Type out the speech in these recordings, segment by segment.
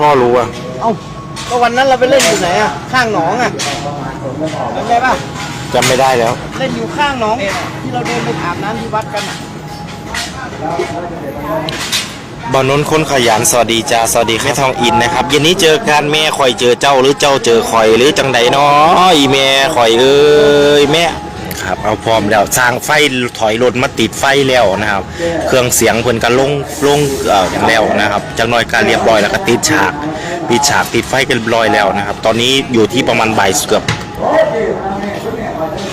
พ่อรู้อะ เอ้าก็วันนั้นเราไปเล่นอยู่ไหนอะ ข้างหนองอะจำได้ป่ะจำไม่ได้แล้ว เล่นอยู่ข้างหนอง ที่เราเดินไปอาบน้ำที่วัดกันอะบอนนท์คนขยันสวัสดีจ้าสวัสดีแม่ทองอินนะครับเย็นนี้เจอกันแม่คอยเจอเจ้าหรือเจ้าเจอคอยหรือจังใดเนาะอีแม่คอยเอ้ยแม่ ครับ เอาพร้อมแล้วสร้างไฟถอยรถมาติดไฟแล้วนะครับ เครื่องเสียงเพิ่นก็ลงลงเอ่อแล้วนะครับจังน้อยก็เรียบร้อยแล้วก็ติดฉากติดฉากติดไฟกันเรียบร้อยแล้วนะครับ ตอนนี้อยู่ที่ประมาณบ่ายเกือบ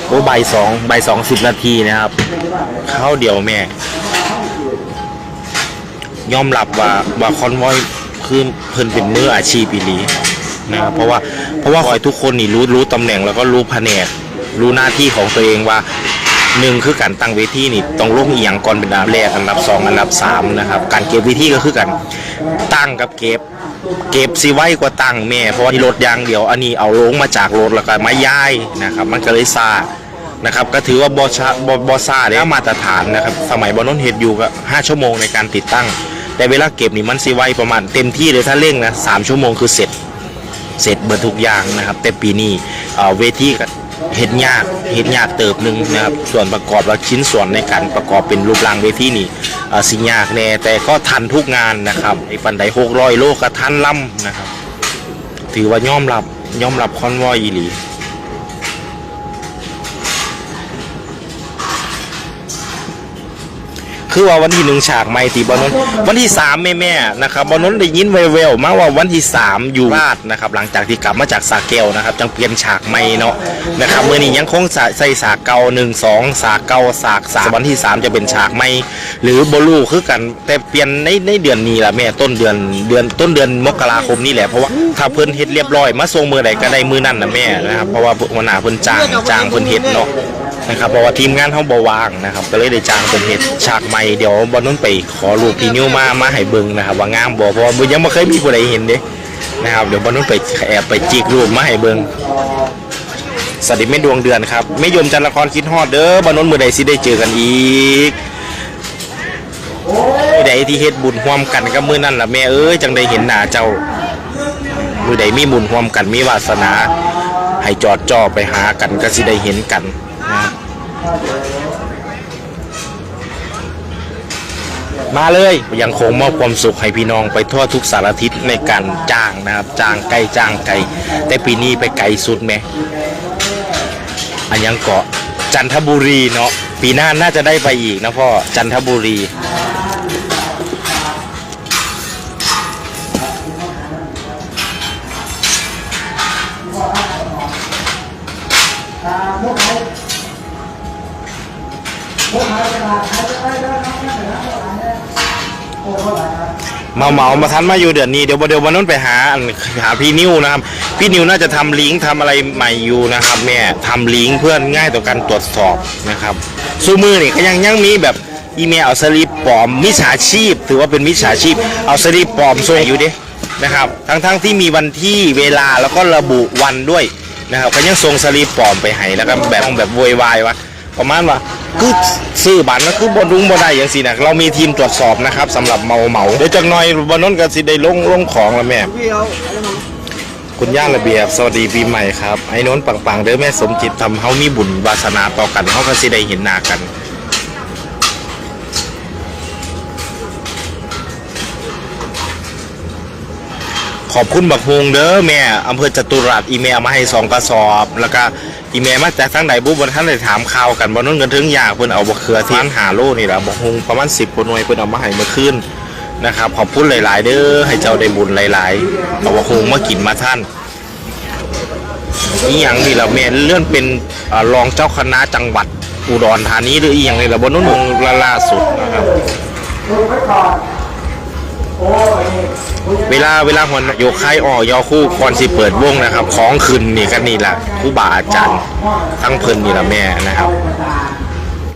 โอ้บ่ายสองบ่ายสองสิบนาทีนะครับเข้าเดียวแม่ยอมรับว่าว่าคอนวอยคือเพิ่นเป็นมืออาชีพอีหลีนะครับเพราะว่าเพราะว่าคอยทุกคนนี่รู้รู้ตำแหน่งแล้วก็รู้แผนก รู้หน้าที่ของตัวเองว่าหนึ่งคือการตั้งเวทีนี่ต้องลงอีหยังก่อนเป็นอันดับแรกอันดับสองอันดับสามนะครับการเก็บเวทีก็คือกันตั้งกับเก็บ เก็บสิไว้กว่าตั้งแม่เพราะว่าที่รถยางเดียว อันนี้เอาลงมาจากรถแล้วก็มาย้ายนะครับ มันก็เลยซานะครับก็ถือว่าบอชาบอบอซาเนี่ยมาตรฐานนะครับสมัยบอนนเฮดอยู่ก็5ชั่วโมงในการติดตั้ง แต่เวลาเก็บนี่มันสิไวประมาณเต็มที่เลยถ้าเร่งนะสามชั่วโมงคือเสร็จ เสร็จเบิดทุกอย่างนะครับ แต่ปีนี้เอ่เวทีก็ เห็ดยากเห็ดยากเติบหนึ่งนะครับ ส่วนประกอบและชิ้นส่วนในการประกอบเป็นรูปร่างเวทีนี่เอ่อสิยากแน่แต่ก็ทันทุกงานนะครับไอ้ปันไดหกร้อยโลกระทันล่ำนะครับ ถือว่าย่อมรับย่อมรับคอนวอยอีหลี คือว่าวันที่หนึ่งฉากไม่ตีบอลนนท์วันที่สามแม่แม่นะครับบอลนนท์ได้ยินแววๆมาว่าวันที่สามอยู่ราชนะครับหลังจากที่กลับมาจากสาแก้วนะครับจังเปลี่ยนฉากไม่เนาะนะครับเมื่อนี้ยังคงใส่ฉากเก่าหนึ่งสองฉากเก่าฉากสามวันที่สามจะเป็นฉากไม่หรือบอลูคือกันแต่เปลี่ยนในในเดือนนี้แหละแม่ต้นเดือนเดือนต้นเดือนมกราคมนี่แหละเพราะว่าถ้าเพิ่นเฮ็ดเรียบร้อยมาส่งมือใดก็ได้มือนั่นนะแม่นะครับเพราะว่าหัวหน้าเพิ่นจ้างจ้างเพิ่นเฮ็ดเนาะ นะครับเพราะว่าทีมงานเขาบวางนะครับ ก็เลยได้จ้างเป็นเห็ดฉากใหม่เดี๋ยวบอลนุ่นไปขอรูปพี่นิ้วมามาให้เบิ่งนะครับ ว่างามบ่เพราะว่ายังไม่เคยมีผู้ใดเห็นเด้นะครับเดี๋ยวบอลนุ่นไปแอบไปจิกรูปมาให้เบิ่งสวัสดีแม่ดวงเดือนครับแม่ยมจันละครคิดฮอดเด้อบอลนุ่นมือใดสิได้เจอกันอีกมือใดที่เฮ็ดบุญร่วมกันก็มือนั่นล่ะแม่เอ้ยจังได้เห็นหน้าเจ้า มือใดมีบุญร่วมกันมีวาสนา ให้จอดจ่อไปหากันก็สิได้เห็นกันนะครับ มาเลยยังคงมอบความสุขให้พี่น้องไปทั่วทุกสารทิศในการจ้างนะครับ จ้างไกลจ้างไกลแต่ปีนี้ไปไกลสุดไหมอันยังเกาะจันทบุรีเนาะปีหน้าน่าจะได้ไปอีกนะพ่อจันทบุรี มาเหมามาทันมาอยู่เดือนนี้เดี๋ยวเดี๋ยววันนั้นไปหาหาพี่นิวนะครับ พี่นิวน่าจะทำลิงก์ทำอะไรใหม่อยู่นะครับแม่ทำลิงก์เพื่อนง่ายต่อการตรวจสอบนะครับซูมือนี่ก็ยังยังมีแบบอีเมลเอาสลิปปลอมมิจฉาชีพ ถือว่าเป็นมิจฉาชีพ เอาสลิปปลอมส่งอยู่ดินะครับทั้งทั้งที่มีวันที่เวลาแล้วก็ระบุวันด้วยนะครับก็ยังส่งสลิปปลอมไปให้แล้วก็แบบแบบโวยวายวะประมาณว่า คือซื้อบัตรนะคือบดุงบ่ได้อย่างสินะเรามีทีมตรวจสอบนะครับสำหรับเมาเมาเดี๋ยวจากหน่อยบนนั้นก็สิได้ลงลงของแล้วแม่ คุณย่าระเบียบสวัสดีปีใหม่ครับไอ้โน้นปังๆเด้อแม่สมจิตทำเฮามีบุญวาสนาต่อกันเฮาก็สิได้เห็นหน้ากัน ขอบคุณบักฮวงเด้อแม่อำเภอจตุรัสอีเมลมาให้สองกระสอบ แล้วก็ อีเมลมาจากทางไหนบุบบนท่านได้ถามข่าวกันบนนู้นกันถึงอยากเพิ่นเอาบักเขือที่ร้านหาโลนี่แหละบักฮงประมาณสิบคนหน่วยเพิ่นเอามาให้เมื่อคืนนะครับขอบคุณหลาย ๆ เด้อให้เจ้าได้บุญหลาย ๆ เอาบักฮวงมากินมาท่านอีหยังนี่ละแม่เลื่อนเป็นรองเจ้าคณะจังหวัดอุดรธานีหรืออีหยังนี่ละบนนู้นวงล่าสุดนะครับ เวลาเวลาหัวโยกค่ายออกยอคู่ก่อนสิเปิดวงนะครับ ของขึ้นนี่กันนี่แหละคู่บาอาจารย์ทั้งเพิ่นนี่ละแม่นะครับ